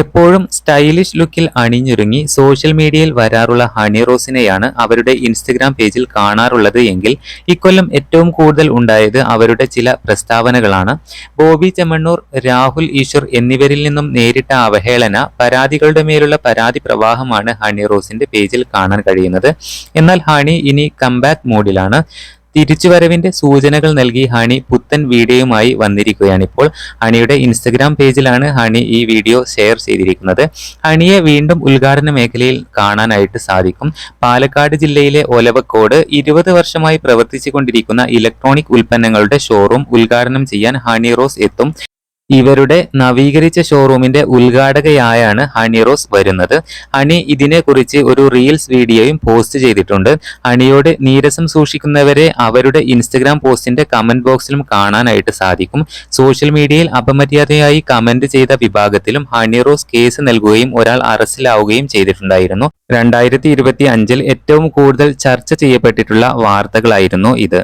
എപ്പോഴും സ്റ്റൈലിഷ് ലുക്കിൽ അണിഞ്ഞൊരുങ്ങി സോഷ്യൽ മീഡിയയിൽ വരാറുള്ള ഹണി റോസിനെയാണ് അവരുടെ ഇൻസ്റ്റഗ്രാം പേജിൽ കാണാറുള്ളത് എങ്കിൽ ഇക്കൊല്ലം ഏറ്റവും കൂടുതൽ ഉണ്ടായത് അവരുടെ ചില പ്രസ്താവനകളാണ്. ബോബി ചെമ്മണ്ണൂർ രാഹുൽ ഈശ്വർ എന്നിവരിൽ നിന്നും നേരിട്ട അവഹേളന പരാതികളുടെ മേലുള്ള പരാതി പ്രവാഹമാണ് ഹണി റോസിന്റെ പേജിൽ കാണാൻ കഴിയുന്നത്. എന്നാൽ ഹണി ഇനി കംബാക്ക് മൂഡിലാണ് തിരിച്ചുവരവിന്റെ സൂചനകൾ നൽകി ഹണി പുത്തൻ വീഡിയോയുമായി വന്നിരിക്കുകയാണിപ്പോൾ ഹണിയുടെ ഇൻസ്റ്റഗ്രാം പേജിലാണ് ഹണി ഈ വീഡിയോ ഷെയർ ചെയ്തിരിക്കുന്നത്. ഹണിയെ വീണ്ടും ഉദ്ഘാടന മേഖലയിൽ കാണാനായിട്ട് സാധിക്കും. പാലക്കാട് ജില്ലയിലെ ഒലവക്കോട് ഇരുപത് വർഷമായി പ്രവർത്തിച്ചു കൊണ്ടിരിക്കുന്ന ഇലക്ട്രോണിക് ഉൽപ്പന്നങ്ങളുടെ ഷോറൂം ഉദ്ഘാടനം ചെയ്യാൻ ഹണി റോസ് എത്തും. ഇവരുടെ നവീകരിച്ച ഷോറൂമിന്റെ ഉദ്ഘാടകയായാണ് ഹണി റോസ് വരുന്നത്. ഹണി ഇതിനെക്കുറിച്ച് ഒരു റീൽസ് വീഡിയോയും പോസ്റ്റ് ചെയ്തിട്ടുണ്ട്. ഹണിയോട് നീരസം സൂക്ഷിക്കുന്നവരെ അവരുടെ ഇൻസ്റ്റഗ്രാം പോസ്റ്റിന്റെ കമന്റ് ബോക്സിലും കാണാനായിട്ട് സാധിക്കും. സോഷ്യൽ മീഡിയയിൽ അപമര്യാദയായി കമന്റ് ചെയ്ത വിഭാഗത്തിലും ഹണി റോസ് കേസ് നൽകുകയും ഒരാൾ അറസ്റ്റിലാവുകയും ചെയ്തിട്ടുണ്ടായിരുന്നു. രണ്ടായിരത്തി ഇരുപത്തി അഞ്ചിൽ ഏറ്റവും കൂടുതൽ ചർച്ച ചെയ്യപ്പെട്ടിട്ടുള്ള വാർത്തകളായിരുന്നു ഇത്.